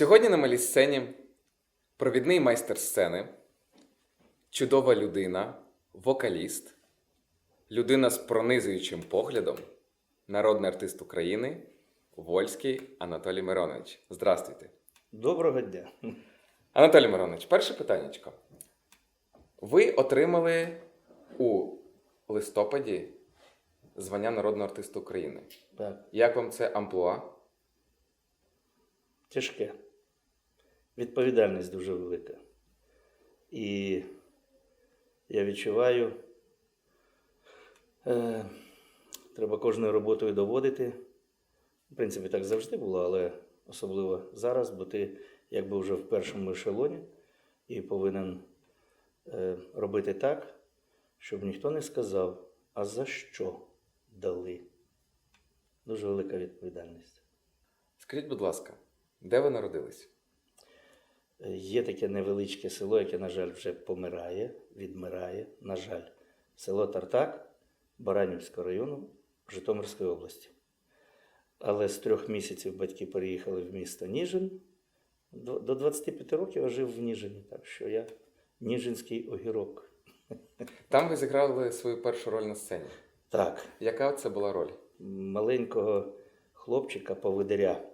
Сьогодні на малій сцені провідний майстер сцени, чудова людина, вокаліст, людина з пронизуючим поглядом, народний артист України Вольський Анатолій Миронович. Здравствуйте. Доброго дня. Анатолій Миронович, перше питаннячко. Ви отримали у листопаді звання народного артиста України. Так, Як вам це амплуа? тяжке. Відповідальність дуже велика. І я відчуваю, е, треба кожною роботою доводити. В принципі, так завжди було, але особливо зараз, бо ти якби вже в першому ешелоні і повинен е, робити так, щоб ніхто не сказав, а за що дали. Дуже велика відповідальність. Скажіть, будь ласка, де ви народились? Є таке невеличке село, яке, на жаль, вже помирає, відмирає. На жаль, село Тартак Баранівського району Житомирської області. Але з трьох місяців батьки переїхали в місто Ніжин. До до 25 років я жив в Ніжині, так що я Ніжинський огірок. Там ви зіграли свою першу роль на сцені. Так, Яка це була роль? маленького хлопчика поводиря. Е,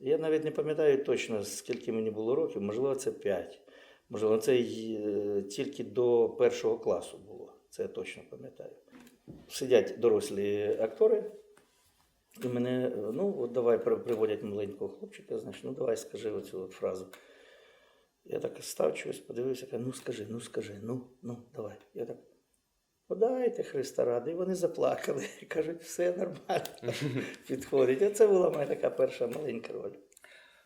я навіть не пам'ятаю точно, скільки мені було років, можливо, це 5. Можливо, це е, тільки до першого класу було. Це я точно пам'ятаю. Сидять дорослі актори, і мене, е, ну, от давай приводять маленького хлопчика, значить, ну давай скажи оцю от фразу. Я так став чогось, подивився, кажу, ну скажи, ну скажи, ну, ну, давай. Я так. Подайте Христа ради, і вони заплакали. Кажуть, все нормально. Підходить. Оце була моя така перша маленька роль.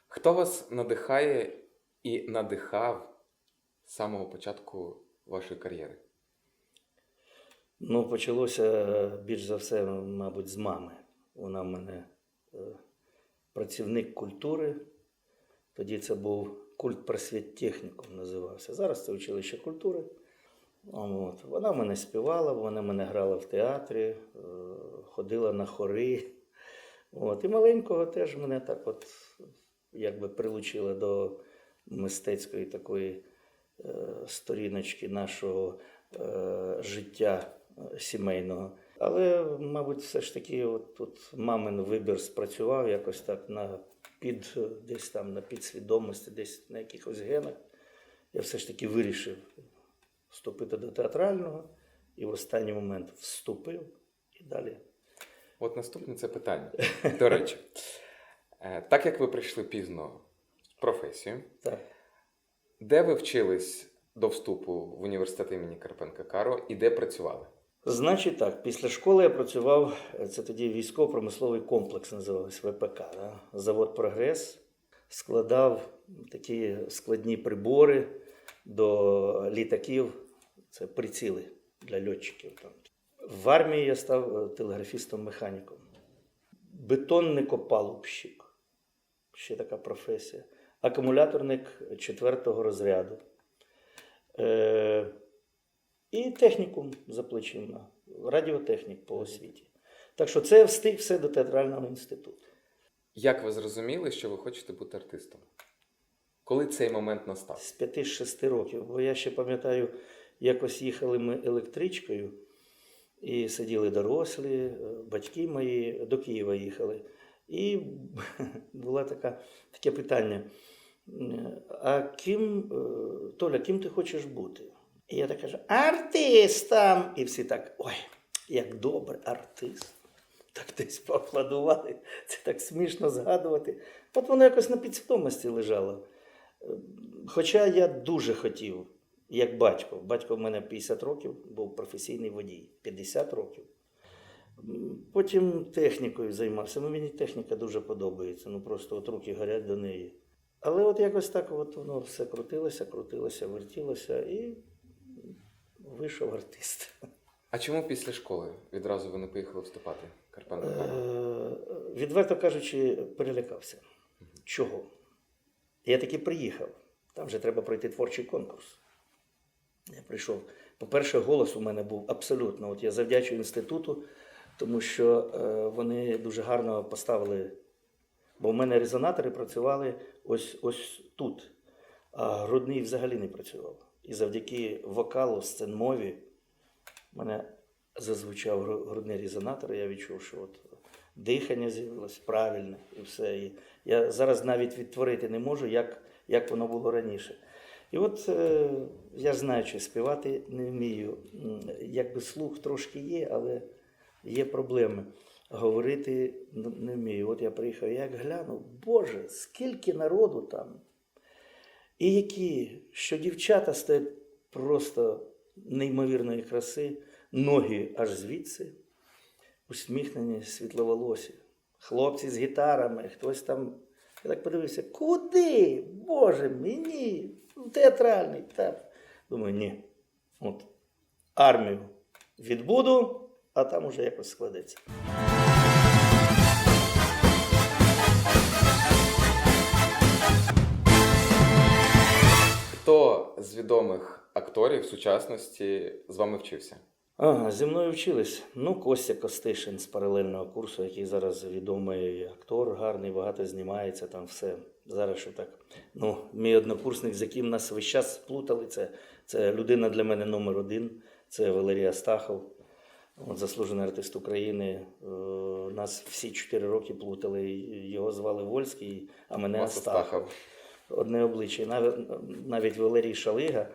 Хто вас надихає і надихав з самого початку вашої кар'єри? Ну, почалося більш за все, мабуть, з мами. Вона в мене е, працівник культури. Тоді це був культ просвіттехнікум називався. Зараз це училище культури. От. Вона мене співала, вона мене грала в театрі, е, ходила на хори. От. І маленького теж мене так от якби прилучила до мистецької такої е, сторіночки нашого е, життя сімейного. Але, мабуть, все ж таки, от тут мамин вибір спрацював якось так на під десь там на підсвідомості, десь на якихось генах. Я все ж таки вирішив вступити до театрального і в останній момент вступив і далі. От наступне це питання. До речі, е, так як ви прийшли пізно в професію, Так. де ви вчились до вступу в університет імені Карпенка Каро і де працювали? Значить так, після школи я працював, е, це тоді військово-промисловий комплекс називався ВПК. Да? Завод Прогрес складав такі складні прибори до літаків, це приціли для льотчиків. Там. В армії я став е, телеграфістом-механіком. Бетонникопалубщик, ще така професія. Акумуляторник четвертого розряду. Е, і технікум за плечима, радіотехнік по освіті. Так що це встиг все до театрального інституту. Як ви зрозуміли, що ви хочете бути артистом? Коли цей момент настав? З 5-6 років. Бо я ще пам'ятаю, якось їхали ми електричкою, і сиділи дорослі, е, батьки мої до Києва їхали. І було таке питання: а ким, е, Толя, ким ти хочеш бути? І я так кажу, артистом! І всі так, ой, як добре, артист. Так десь поаплодували. Це так смішно згадувати. От воно якось на підсвідомості лежало. Хоча я дуже хотів, як батько. Батько в мене 50 років, був професійний водій, 50 років. Потім технікою займався. Ну, мені техніка дуже подобається. Ну просто от руки горять до неї. Але от якось так от воно все крутилося, крутилося, вертілося і вийшов артист. А чому після школи відразу ви не поїхали вступати в Карпенка Е, Відверто кажучи, перелякався. Чого? Я таки приїхав. Там же треба пройти творчий конкурс. Я прийшов. По-перше, голос у мене був абсолютно. От я завдячую інституту, тому що е, вони дуже гарно поставили Бо в мене резонатори працювали ось, ось тут, а грудний взагалі не працював. І завдяки вокалу, сценмові, в мене зазвучав грудний резонатор, і я відчув, що от дихання з'явилось правильне і все. І я зараз навіть відтворити не можу, як, як воно було раніше. І от е, я знаю, що співати не вмію. Якби слух трошки є, але є проблеми. Говорити не вмію. От я приїхав, як глянув, Боже, скільки народу там. І які, що дівчата стоять просто неймовірної краси, ноги аж звідси, усміхнені, світловолосі, хлопці з гітарами, хтось там. Я так подивився, куди? Боже, мені театральний театр. Думаю, ні. От армію відбуду, а там уже якось складеться. Хто з відомих акторів сучасності з вами вчився? Ага, зі мною вчились. Ну, Костя Костишин з паралельного курсу, який зараз відомий актор, гарний, багато знімається, там все. Зараз що так. Ну, мій однокурсник, з яким нас весь час плутали, це, це людина для мене номер один, це Валерій Астахов, от, заслужений артист України. Е, нас всі чотири роки плутали. Його звали Вольський, а мене Астахов Астахов. одне обличчя. Навіть, навіть Валерій Шалига,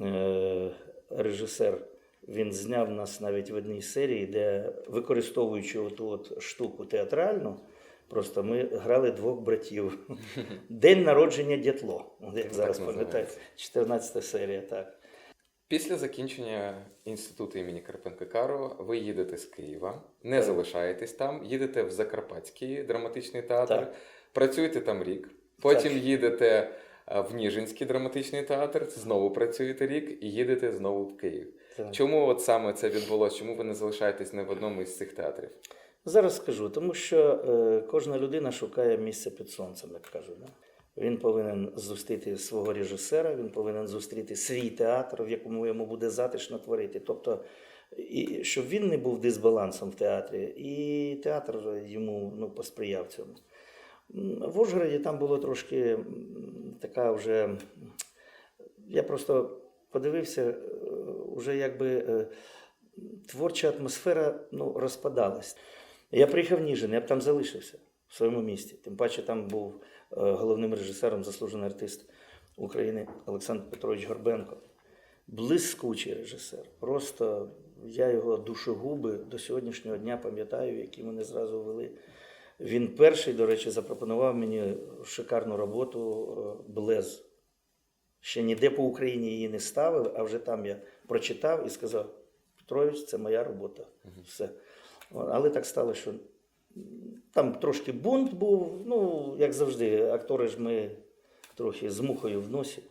е, режисер, він зняв нас навіть в одній серії, де, використовуючи оту от штуку театральну, просто ми грали двох братів. День народження Дятло, як зараз пам'ятаю, 14 серія, так. Після закінчення інституту імені Карпенка Каро ви їдете з Києва, не Так. залишаєтесь там, їдете в Закарпатський драматичний театр, Так. працюєте там рік. Потім Так. їдете е, в Ніжинський драматичний театр, знову працюєте рік і їдете знову в Київ. Так. Чому от саме це відбулося? Чому ви не залишаєтесь не в одному із цих театрів? Зараз скажу, тому що е, кожна людина шукає місце під сонцем, як кажуть. Да? Він повинен зустріти свого режисера, він повинен зустріти свій театр, в якому йому буде затишно творити. Тобто, і, щоб він не був дисбалансом в театрі, і театр йому ну, посприяв цьому. В Ужгороді там було трошки така вже. Я просто подивився, е, вже якби е, творча атмосфера ну, розпадалась. Я приїхав в Ніжин, я б там залишився в своєму місті. Тим паче там був е, головним режисером, заслужений артист України Олександр Петрович Горбенко. Блискучий режисер. Просто я його душогуби до сьогоднішнього дня пам'ятаю, які мене зразу вели. Він перший, до речі, запропонував мені шикарну роботу е, Блез. Ще ніде по Україні її не ставили, а вже там я прочитав і сказав: Петрович, це моя робота. Все. Але так стало, що там трошки бунт був. Ну, як завжди, актори ж ми трохи з мухою в носі.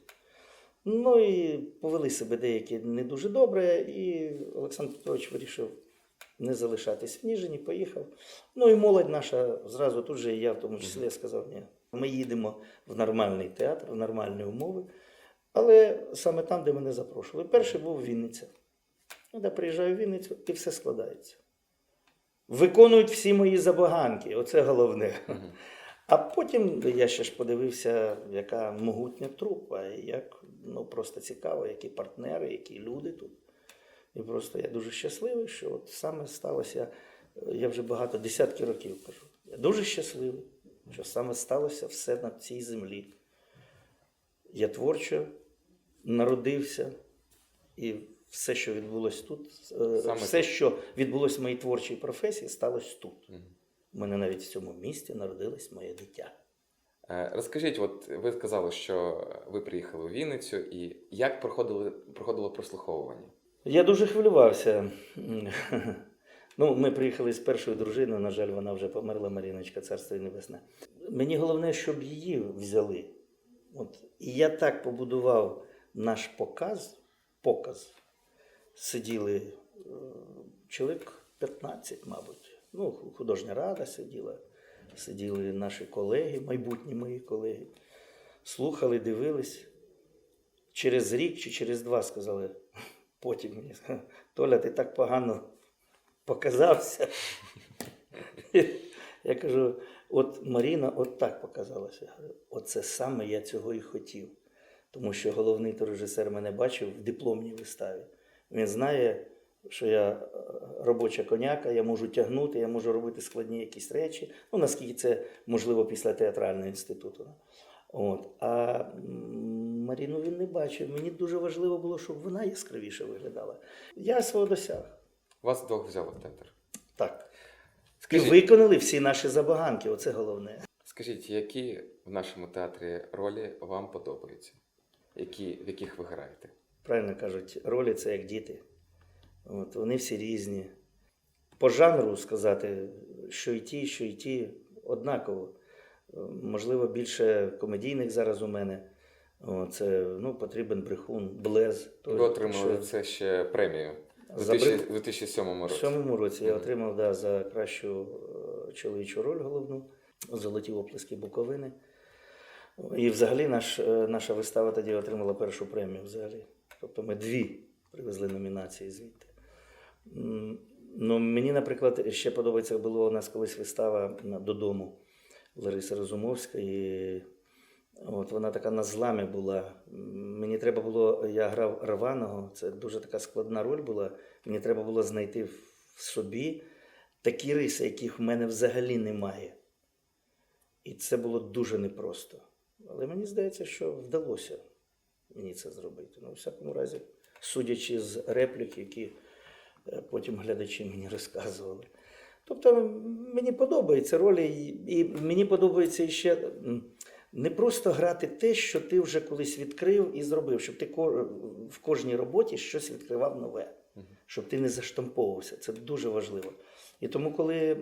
Ну і повели себе деякі не дуже добре, і Олександр Петрович вирішив не залишатись в Ніжині, поїхав. Ну і молодь наша зразу тут же, і я в тому числі сказав, ні, ми їдемо в нормальний театр, в нормальні умови, але саме там, де мене запрошували. Перший був Вінниця. Де приїжджаю в Вінницю і все складається. Виконують всі мої забаганки, оце головне. А потім я ще ж подивився, яка могутня трупа, як ну, просто цікаво, які партнери, які люди тут. І просто я дуже щасливий, що от саме сталося, я вже багато десятки років кажу. Я дуже щасливий, що саме сталося все на цій землі. Я творчо народився, і все, що відбулося тут, е, Саме все, тут. що відбулося в моїй творчій професії, сталося тут. Мгм. У мене навіть в цьому місті народилось моє дитя. Е, Розкажіть, от ви сказали, що ви приїхали у Вінницю, і як проходили, проходило прослуховування? Я дуже хвилювався. Ну, ми приїхали з першою дружиною, на жаль, вона вже померла, Маріночка, царство їй небесне. Мені головне, щоб її взяли. От. І я так побудував наш показ, показ. Сиділи е, чоловік 15, мабуть. Ну, художня рада сиділа, сиділи наші колеги, майбутні мої колеги. Слухали, дивились. Через рік чи через два сказали, потім мені сказали, Толя, ти так погано показався. Я кажу, от Маріна от так показалася. Оце саме я цього і хотів. Тому що головний то режисер мене бачив в дипломній виставі. Він знає, що я е, робоча коняка, я можу тягнути, я можу робити складні якісь речі. Ну, наскільки це можливо після театрального інституту. От. А Маріну він не бачив. Мені дуже важливо було, щоб вона яскравіше виглядала. Я свого досяг. Вас двох взяли в театр. Так. І виконали всі наші забаганки, оце головне. скажіть, які в нашому театрі ролі вам подобаються? Які, в яких ви граєте? Правильно кажуть, ролі це як діти. От, вони всі різні. По жанру сказати, що й ті, що й ті, однаково. Можливо, більше комедійних зараз у мене. О, це ну, потрібен брехун, блез. Ви Той, отримали що- це ще премію у За 2000 брехун. у 2007 році. сьомому році я отримав да, за кращу е, чоловічу роль головну Золоті оплески Буковини. І взагалі наш, е, наша вистава тоді отримала першу премію взагалі. Тобто ми дві привезли номінації звідти. Ну, мені, наприклад, ще подобається, була у нас колись вистава додому Лариси Розумовської. От вона така на зламі була. Мені треба було, я грав Раваного, це дуже така складна роль була. Мені треба було знайти в собі такі риси, яких в мене взагалі немає. І це було дуже непросто. Але мені здається, що вдалося мені це зробити. Ну, у всякому разі, судячи з реплік, які е, потім глядачі мені розказували. Тобто мені подобаються ролі, і- і мені подобається ще не просто грати те, що ти вже колись відкрив і зробив, щоб ти в кожній роботі щось відкривав нове, щоб ти не заштамповувався. Це дуже важливо. І тому, коли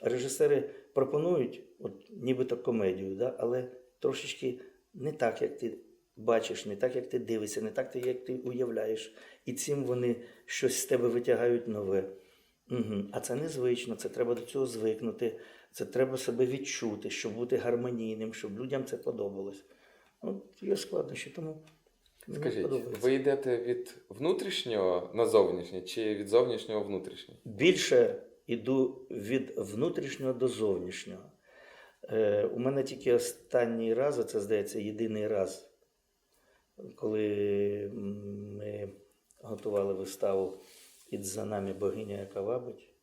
режисери пропонують, от, нібито комедію, да, але трошечки не так, як ти бачиш, не так, як ти дивишся, не так, як ти уявляєш. І цим вони щось з тебе витягають нове. Угу. А це незвично, це треба до цього звикнути, це треба себе відчути, щоб бути гармонійним, щоб людям це подобалось. От є складнощі, тому Скажіть, ви йдете від внутрішнього на зовнішнє чи від зовнішнього в внутрішнє? Більше йду від внутрішнього до зовнішнього. Е, у мене тільки останній раз, це здається, єдиний раз, коли ми готували виставу «Ід за нами богиня, яка вабить,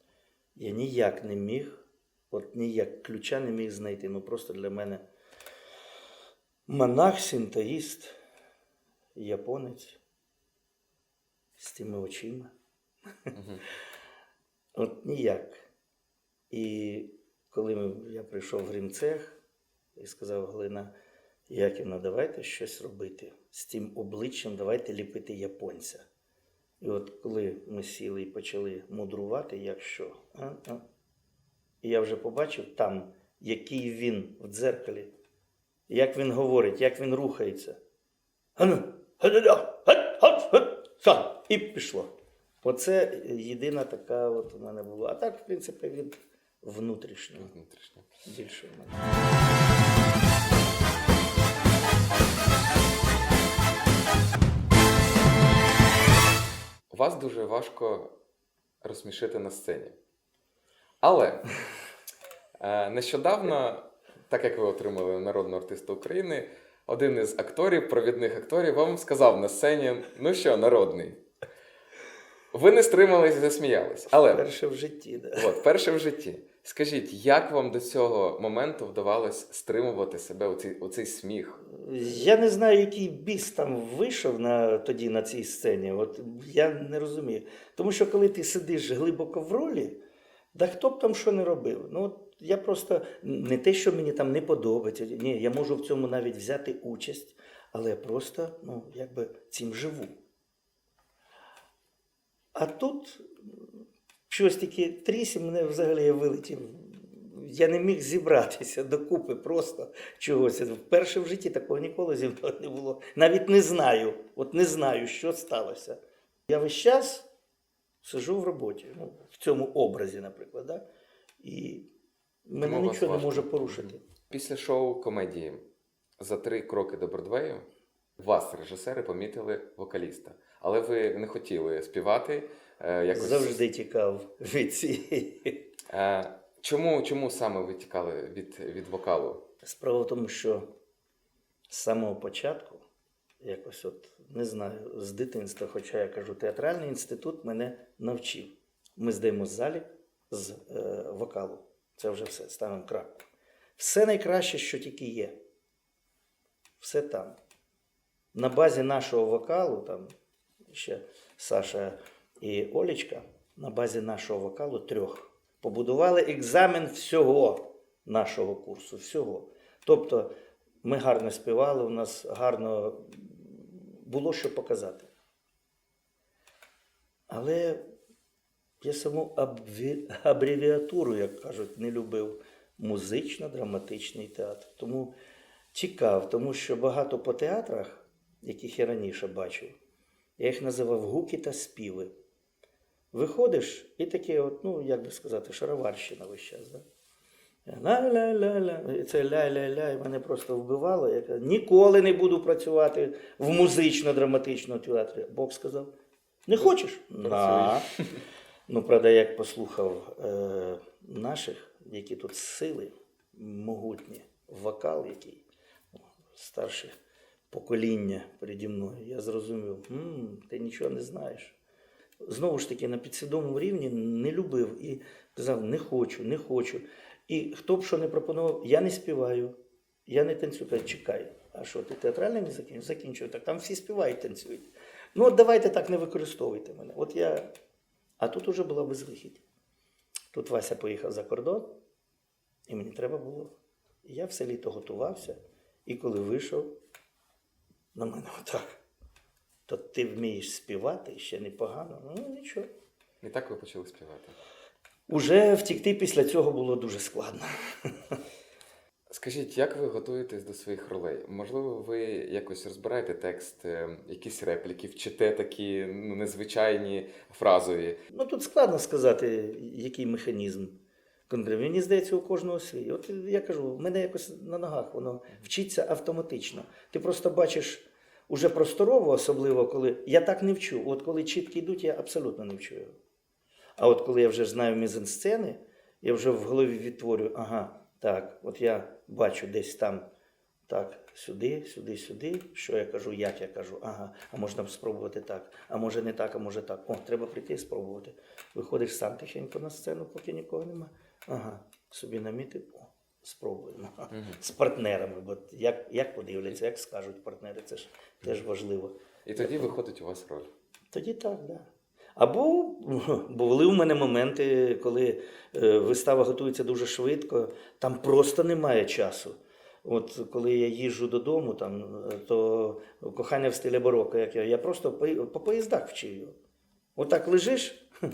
я ніяк не міг, от ніяк ключа не міг знайти. Ну просто для мене монах, синтоїст, японець з тими очима. От ніяк. І коли я прийшов в грімцех і сказав Галина Яківна, давайте щось робити з тим обличчям, давайте ліпити японця. І от коли ми сіли і почали мудрувати, як що, а, а, і я вже побачив там, який він в дзеркалі, як він говорить, як він рухається. І пішло. Оце єдина така от у мене була. А так, в принципі, від внутрішнього Внутрішнє. більше в мене. Вас дуже важко розсмішити на сцені. Але е, нещодавно, так як ви отримали народного артиста України, один із акторів, провідних акторів, вам сказав на сцені: ну що, народний. Ви не стримались і засміялись. Але Перше в житті, да. От, перше в житті. Скажіть, як вам до цього моменту вдавалось стримувати себе у цей, у цей сміх? Я не знаю, який біс там вийшов на, тоді на цій сцені. От я не розумію. Тому що коли ти сидиш глибоко в ролі, да хто б там що не робив. Ну, от я просто не те, що мені там не подобається. Ні, я можу в цьому навіть взяти участь, але я просто ну, якби цим живу. А тут щось таке трісі, мене взагалі я вилетів. Я не міг зібратися докупи просто чогось. Вперше в житті такого ніколи зі мною не було. Навіть не знаю. От не знаю, що сталося. Я весь час сижу в роботі, ну, в цьому образі, наприклад. Да? І мене Тому нічого не може порушити. Після шоу комедії за три кроки до Бродвею вас, режисери, помітили вокаліста. Але ви не хотіли співати. Е, якось... Завжди тікав від цієї. Е, Чому, чому саме ви тікали від, від вокалу? Справа в тому, що з самого початку, якось от не знаю, з дитинства, хоча я кажу, театральний інститут мене навчив. Ми здаємо залік з е, вокалу. Це вже все, ставимо крапку. Все найкраще, що тільки є. Все там. На базі нашого вокалу, там ще Саша і Олічка, на базі нашого вокалу трьох побудували екзамен всього нашого курсу. Всього. Тобто ми гарно співали, у нас гарно було що показати. Але я саму абревіатуру, як кажуть, не любив музично-драматичний театр. Тому тікав, тому що багато по театрах, яких я раніше бачив, я їх називав гуки та співи. Виходиш і таке, от, ну, як би сказати, шароварщина весь час. Да? Ля-ля-ля-ля. І це ля-ля-ля, і мене просто вбивало. Я кажу, ніколи не буду працювати в музично-драматичному театрі. Бог сказав, не хочеш? На. Ну, правда, як послухав е, наших, які тут сили, могутні, вокал, який старше покоління переді мною, я зрозумів, «М, ти нічого не знаєш. Знову ж таки, на підсвідомому рівні не любив і казав, не хочу, не хочу. І хто б що не пропонував, я не співаю, я не танцюю. Кажу, чекай, а що, ти театральний не закінчив? Закінчую. Так там всі співають, танцюють. Ну, от давайте так не використовуйте мене. От я. А тут уже була безвихідь. Тут Вася поїхав за кордон, і мені треба було. Я все літо готувався, і коли вийшов, на мене отак. То ти вмієш співати ще непогано. Ну, нічого. Не так ви почали співати. Уже втікти після цього було дуже складно. Скажіть, як ви готуєтесь до своїх ролей? Можливо, ви якось розбираєте текст, якісь репліки, вчите такі ну, незвичайні фразові. Ну тут складно сказати, який механізм конкретно. Мені здається, у кожного свій. От я кажу, в мене якось на ногах воно вчиться автоматично. Ти просто бачиш уже просторово, особливо коли я так не вчу. От коли чітки йдуть, я абсолютно не вчу його. А от коли я вже знаю мізансцени, я вже в голові відтворюю, ага, так, от я бачу десь там, так, сюди, сюди, сюди. Що я кажу, як я кажу, ага, а можна спробувати так, а може не так, а може так. О, треба прийти і спробувати. Виходиш сам тихенько на сцену, поки нікого нема. Ага, собі намітив, о, спробуємо. З партнерами, бо як, як подивляться, як скажуть партнери, це ж теж важливо. І тоді виходить у вас роль. Тоді так, да. Або були у мене моменти, коли е, вистава готується дуже швидко, там просто немає часу. От коли я їжджу додому, там, е, то кохання в стилі бароко, як я, я просто по, по поїздах вчив. Отак лежиш, е,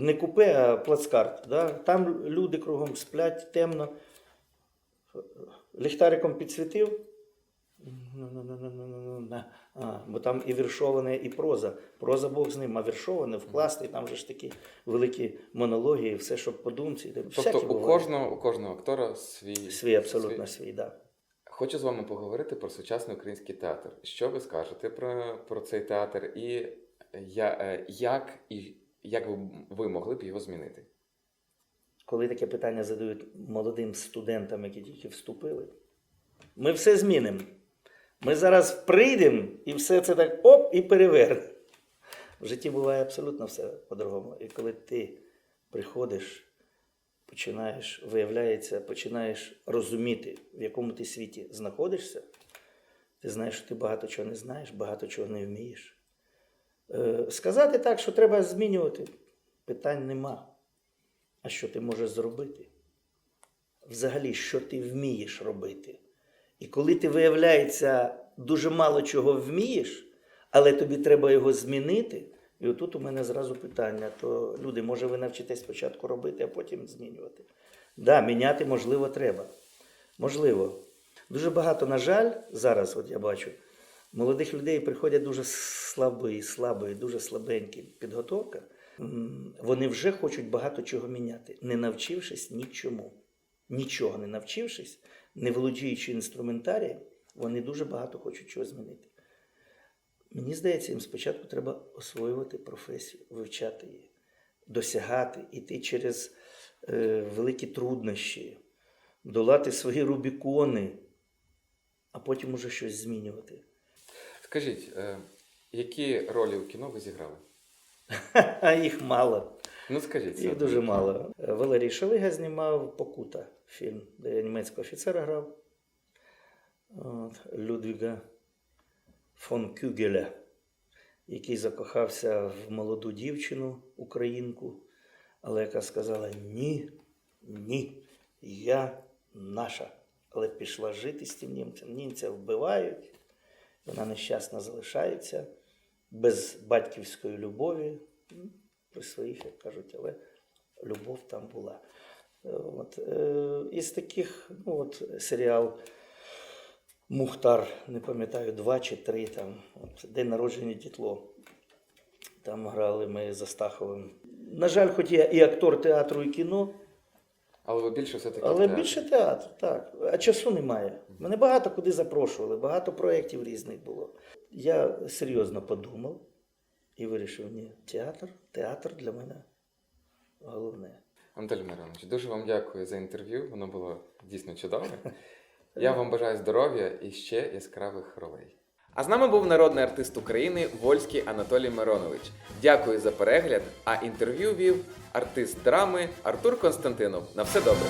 не купе, а плацкарт. Да? Там люди кругом сплять, темно. Ліхтариком підсвітив. А, бо там і віршоване, і проза. Проза Бог з ним, а віршоване вкласти, там же ж такі великі монології, все, щоб по думці. Тобто у кожного, у кожного актора свій свій абсолютно свій, да. Хочу з вами поговорити про сучасний український театр. Що ви скажете про, про цей театр і я, е, як, і як ви, могли б його змінити? Коли таке питання задають молодим студентам, які тільки вступили, ми все змінимо. Ми зараз прийдемо і все це так оп і перевернемо. В житті буває абсолютно все по-другому. І коли ти приходиш, починаєш, виявляється, починаєш розуміти, в якому ти світі знаходишся, ти знаєш, що ти багато чого не знаєш, багато чого не вмієш. Е, сказати так, що треба змінювати, питань нема. А що ти можеш зробити? Взагалі, що ти вмієш робити? І коли ти, виявляється, дуже мало чого вмієш, але тобі треба його змінити. І отут у мене зразу питання: то люди, може, ви навчитесь спочатку робити, а потім змінювати. Да, міняти, можливо, треба. Можливо. Дуже багато, на жаль, зараз, от я бачу, молодих людей приходять дуже слабі, слабі, дуже слабенькі підготовка. Вони вже хочуть багато чого міняти, не навчившись нічому. Нічого не навчившись, не володіючи інструментарієм, вони дуже багато хочуть чого змінити. Мені здається, їм спочатку треба освоювати професію, вивчати її, досягати, іти через е, великі труднощі, долати свої рубікони, а потім уже щось змінювати. Скажіть, е, які ролі у кіно ви зіграли? А їх мало. Ну скажіть. Їх дуже мало. Валерій Шалига знімав Покута фільм, де я німецького офіцера грав. От, Людвіга фон Кюгеля, який закохався в молоду дівчину, українку, але яка сказала: Ні, ні, я наша. Але пішла жити з тим німцем. Німця вбивають, вона нещасна залишається без батьківської любові. При своїх, як кажуть, але любов там була. Е, От, е, із таких, ну от серіал Мухтар, не пам'ятаю, два чи три там. От, День народження дітло. Там грали ми з Астаховим. На жаль, хоч я і актор театру і кіно, Але ви більше все-таки. але в театрі. більше театр, так. А часу немає. Мене багато куди запрошували, багато проєктів різних було. Я серйозно подумав і вирішив, ні, театр, театр для мене головне. Анатолій Миронович, дуже вам дякую за інтерв'ю. Воно було дійсно чудове. Я вам бажаю здоров'я і ще яскравих ролей. А з нами був народний артист України Вольський Анатолій Миронович. Дякую за перегляд. А інтерв'ю вів артист драми Артур Константинов. На все добре.